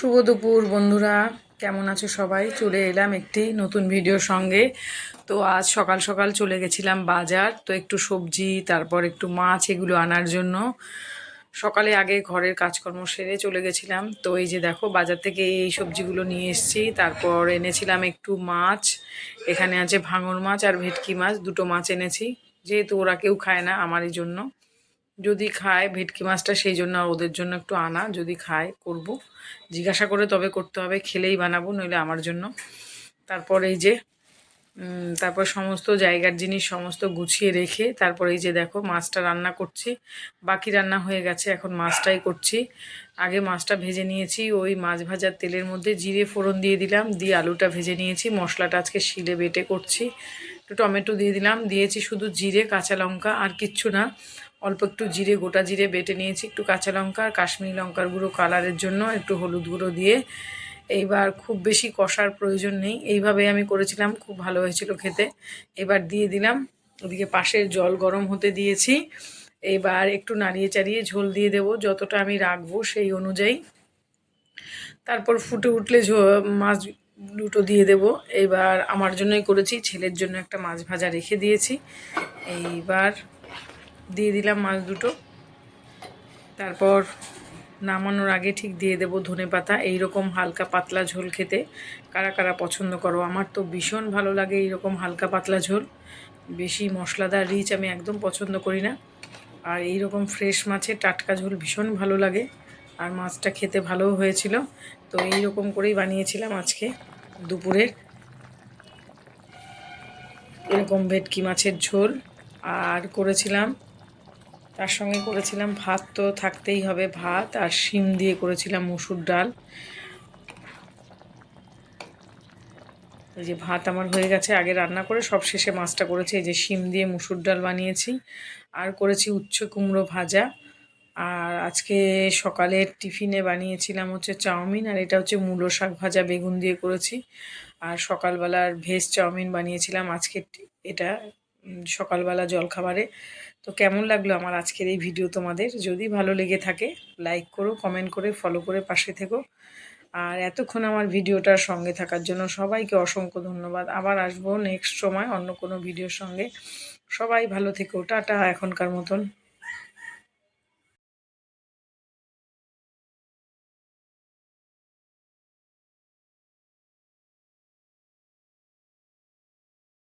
শুভ দুপুর, বন্ধুরা। কেমন আছো সবাই? চলে এলাম একটি নতুন ভিডিওর সঙ্গে। তো আজ সকাল সকাল চলে গেছিলাম বাজার। তো একটু সবজি, তারপর একটু মাছ এগুলো আনার জন্য। সকালে আগে ঘরের কাজকর্ম সেরে চলে গেছিলাম। তো এই যে দেখো, বাজার থেকে এই সবজিগুলো নিয়ে এসেছি। তারপর এনেছিলাম একটু মাছ। এখানে আছে ভাঙর মাছ আর ভেটকি মাছ। দুটো মাছ এনেছি। যেহেতু ওরা কেউ খায় না আমারই জন্য। যদি খায় ভেটকি মাছটা, সেই জন্য ওদের জন্য একটু আনা, যদি খায় করব। জিজ্ঞাসা করে তবে করতে হবে, খেলেই বানাবো, নইলে আমার জন্য। তারপর এই যে তারপর সমস্ত জায়গার জিনিস সমস্ত গুছিয়ে রেখে, তারপর এই যে দেখো মাছটা রান্না করছি। বাকি রান্না হয়ে গেছে, এখন মাছটাই করছি। আগে মাছটা ভেজে নিয়েছি, ওই মাছ ভাজার তেলের মধ্যে জিরে ফোড়ন দিয়ে দিলাম, দিয়ে আলুটা ভেজে নিয়েছি। মশলাটা আজকে শিলে বেটে করছি। একটু টমেটো দিয়ে দিলাম, দিয়েছি শুধু জিরে, কাঁচা লঙ্কা আর কিচ্ছু না। অল্প একটু জিরে, গোটা জিরে বেটে নিয়েছি, একটু কাঁচা লঙ্কা আর কাশ্মীরি লঙ্কার গুঁড়ো কালারের জন্য, একটু হলুদ গুঁড়ো দিয়ে। এইবার খুব বেশি কষার প্রয়োজন নেই। এইভাবে আমি করেছিলাম, খুব ভালো হয়েছিল খেতে। এবার দিয়ে দিলাম ওদিকে পাশের জল গরম হতে দিয়েছি। এবার একটু নাড়িয়ে চাড়িয়ে ঝোল দিয়ে দেবো, যতটা আমি রাখব সেই অনুযায়ী। তারপর ফুটে উঠলে মাছ দুটো দিয়ে দেব। এবার আমার জন্যই করেছি, ছেলের জন্য একটা মাছ ভাজা রেখে দিয়েছি। এইবার দিয়ে দিলাম মাছ দুটো। তারপর নামানোর আগে ঠিক দিয়ে দেবো ধনে পাতা। এইরকম হালকা পাতলা ঝোল খেতে কারা কারা পছন্দ করো? আমার তো ভীষণ ভালো লাগে এইরকম হালকা পাতলা ঝোল। বেশি মশলাদার রিচ আমি একদম পছন্দ করি না। আর এইরকম ফ্রেশ মাছের টাটকা ঝোল ভীষণ ভালো লাগে। আর মাছটা খেতে ভালোও হয়েছিল। তো এই রকম করেই বানিয়েছিলাম আজকে দুপুরের। এরকম ভেটকি মাছের ঝোল। আর করেছিলাম তার সঙ্গে করেছিলাম ভাত তো থাকতেই হবে ভাত আর শিম দিয়ে করেছিলাম মুসুর ডাল। এই যে ভাত আমার হয়ে গেছে, আগে রান্না করে সব শেষে মাছটা করেছি। এই যে শিম দিয়ে মুসুর ডাল বানিয়েছি আর করেছি উচ্চ কুমড়ো ভাজা। আর আজকে সকালে টিফিনে বানিয়েছিলাম হচ্ছে চাউমিন আর এটা হচ্ছে মূলো শাক ভাজা বেগুন দিয়ে করেছি। আর সকালবেলার ভেজ চাউমিন বানিয়েছিলাম। আজকে এটা সকালবেলা জলখাবারে। তো কেমন লাগল আমার আজকের এই ভিডিও তোমাদের? যদি ভালো লেগে থাকে লাইক করো কমেন্ট করে ফলো করে পাশে থেকো। আর এতক্ষণ আমার ভিডিওটার সঙ্গে থাকার জন্য সবাইকে অসংখ্য ধন্যবাদ। আবার আসব নেক্সট সময় অন্য কোনো ভিডিওর সঙ্গে। সবাই ভালো থেকো, টাটা এখনকার মতন।